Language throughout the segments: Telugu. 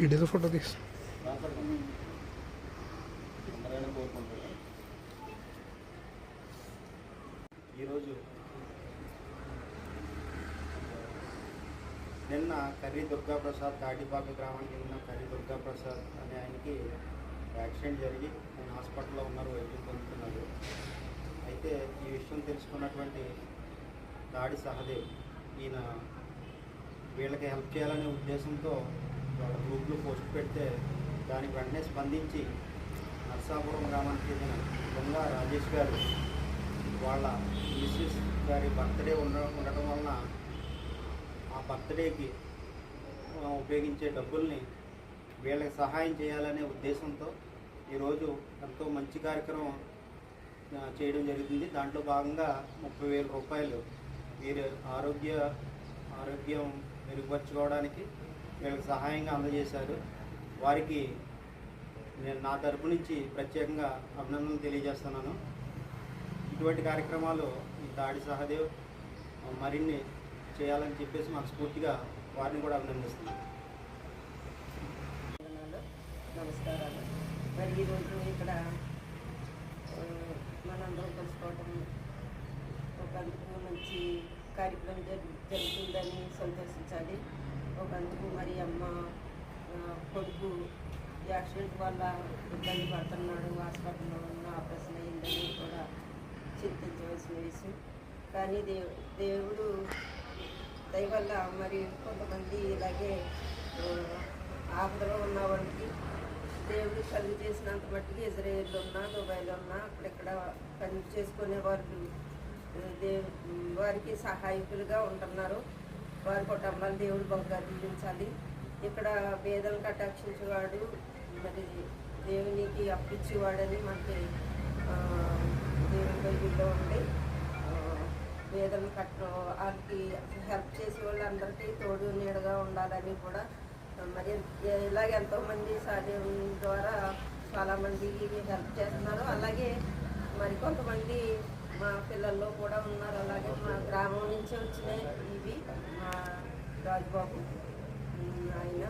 వీడియోలో ఫోటో తీసు. ఈరోజు నిన్న కర్రీ దుర్గాప్రసాద్ తాటిపాక గ్రామానికి నిన్న కర్రీ దుర్గాప్రసాద్ అనే ఆయనకి యాక్సిడెంట్ జరిగి ఆయన హాస్పిటల్లో ఉన్నారు వైద్యం పొందుతున్నారు. అయితే ఈ విషయం తెలుసుకున్నటువంటి దాడి సహదేవ్. ఈయన వీళ్ళకి హెల్ప్ చేయాలనే ఉద్దేశంతో వాళ్ళ గ్రూప్లో పోస్ట్ పెడితే దానికి వెంటనే స్పందించి నర్సాపురం గ్రామానికి చెందిన దొంగ రాజేష్ గారు వాళ్ళ మిస్సెస్ గారి బర్త్డే ఉండ ఉండటం వలన ఆ బర్త్డేకి ఉపయోగించే డబ్బుల్ని వీళ్ళకి సహాయం చేయాలనే ఉద్దేశంతో ఈరోజు ఎంతో మంచి కార్యక్రమం చేయడం జరుగుతుంది. దాంట్లో భాగంగా ముప్పై వేల రూపాయలు వీరి ఆరోగ్య ఆరోగ్యం మెరుగుపరచుకోవడానికి వీళ్ళకి సహాయంగా అందజేశారు. వారికి నేను నా తరపు నుంచి ప్రత్యేకంగా అభినందనలు తెలియజేస్తున్నాను. ఇటువంటి కార్యక్రమాలు ఈ దాడి సహదేవ్ మరిన్ని చేయాలని చెప్పేసి మనస్ఫూర్తిగా వారిని కూడా అభినందిస్తున్నాను. నమస్కారాలు. మరి ఈరోజు ఇక్కడ మనందరం కలుసుకోవటం ఒక మంచి కార్యక్రమం జరు జరుగుతుందని సంతోషించాలి. ఒక అందుకు మరి అమ్మ కొడుకు యాక్సిడెంట్ వల్ల ఇబ్బంది పడుతున్నాడు హాస్పిటల్లో ఉన్న ఆపరేషన్ అయిందని కూడా చింతించవలసిన విషయం. కానీ దేవు దేవుడు దయవల్ల మరి కొంతమంది ఇలాగే ఆపదలో ఉన్న వాళ్ళకి దేవుడు కలుగు చేసినంత మట్టుకు ఇజ్రాయేల్లో ఉన్నా దుబాయ్లో ఉన్నా అక్కడెక్కడ పని చేసుకునే వాళ్ళు వారికి సహాయకులుగా ఉంటున్నారు. వారి కుటుంబాలు దేవుడు బాగా దీవించాలి ఇక్కడ పేదలు కటాక్షించేవాడు మరి దేవునికి అప్పించేవాడని మనకి ఆ, దేవుని బైబిల్లో ఉంది. ఆ, కట్ట వాళ్ళకి హెల్ప్ చేసే వాళ్ళందరికీ తోడు నీడగా ఉండాలని కూడా మరి ఇలాగ ఎంతోమంది సాధ్యం ద్వారా చాలామంది హెల్ప్ చేస్తున్నారు. అలాగే మరి కొంతమంది మా పిల్లల్లో కూడా ఉన్నారు. అలాగే మా గ్రామం నుంచి వచ్చినాయి ఇవి. మా రాజుబాబు ఆయన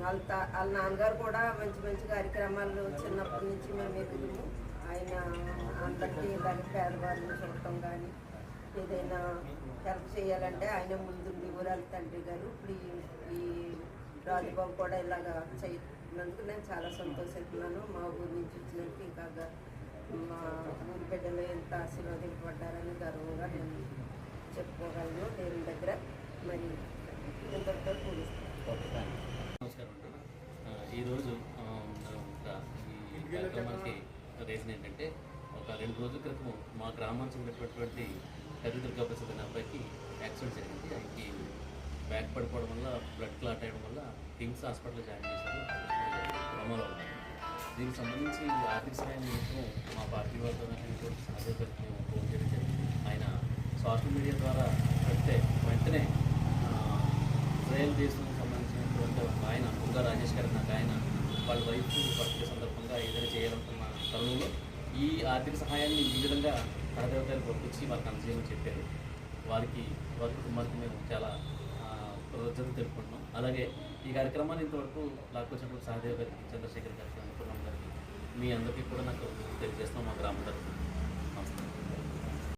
వాళ్ళ తా- వాళ్ళ నాన్నగారు కూడా మంచి మంచి కార్యక్రమాలు చిన్నప్పటి నుంచి మేము ఎదుగుము ఆయన అందరికీ ఇలాగే పేదవాళ్ళని చూడటం కానీ ఏదైనా హెల్ప్ చేయాలంటే ఆయన ముందుండి ఊరాల తండ్రి గారు. ఇప్పుడు ఈ- రాజుబాబు కూడా ఇలాగా చేసినందుకు నేను చాలా సంతోషిస్తున్నాను. మా ఊరి నుంచి వచ్చినందుకు ఇంకా మా ఊరి బిడ్డలు ఎంత ఆశీర్వదింపబడ్డారని గర్వంగా నేను చెప్పుకోగలను. దేవుని దగ్గర మరి ఇంతటితో కూడిస్తాను. నమస్కారం అండి. ఈరోజు ఈ కార్యక్రమానికి రీజన్ ఏంటంటే ఒక రెండు రోజుల క్రితం మా గ్రామానికి చెందినటువంటి కర్రీ దుర్గాప్రసాద్ అనే అబ్బాయికి యాక్సిడెంట్ జరిగింది. ఆయనకి బ్యాక్ పడిపోవడం వల్ల బ్లడ్ క్లాట్ అయ్యడం వల్ల కిమ్స్ హాస్పిటల్ జాయిన్ చేశారు. అమలు ఉన్నారు దీనికి సంబంధించి ఆర్థిక సహాయం నిమిత్తం మా పార్టీ వాళ్ళతో సహాయ మేము ఫోన్ చేయడం జరిగింది. ఆయన సోషల్ మీడియా ద్వారా పెడితే వెంటనే ఆ, ఇజ్రాయెల్ దేశం సంబంధించినటువంటి ఒక ఆయన ఉంగా రాజేష్ గారు నాకు ఆయన వాళ్ళ వైఫ్ బర్త్డే సందర్భంగా ఏదైనా చేయాలనుకున్న తరుణంలో ఈ ఆర్థిక సహాయాన్ని ఈ విధంగా కడదేవతలు పంపించి వారికి అందజేయమని చెప్పారు. వారికి వారి కుటుంబానికి మేము చాలా కృతజ్ఞతలు తెలుపుకుంటున్నాం. అలాగే ఈ కార్యక్రమాన్ని ఇంతవరకు లాక్కొచ్చినటువంటి సహదేవ్ గారికి చంద్రశేఖర్ గారికి అనుకున్నాం గారికి మీ అందరికీ కూడా నాకు తెలియజేస్తాం మా గ్రామం తరఫున. నమస్కారం.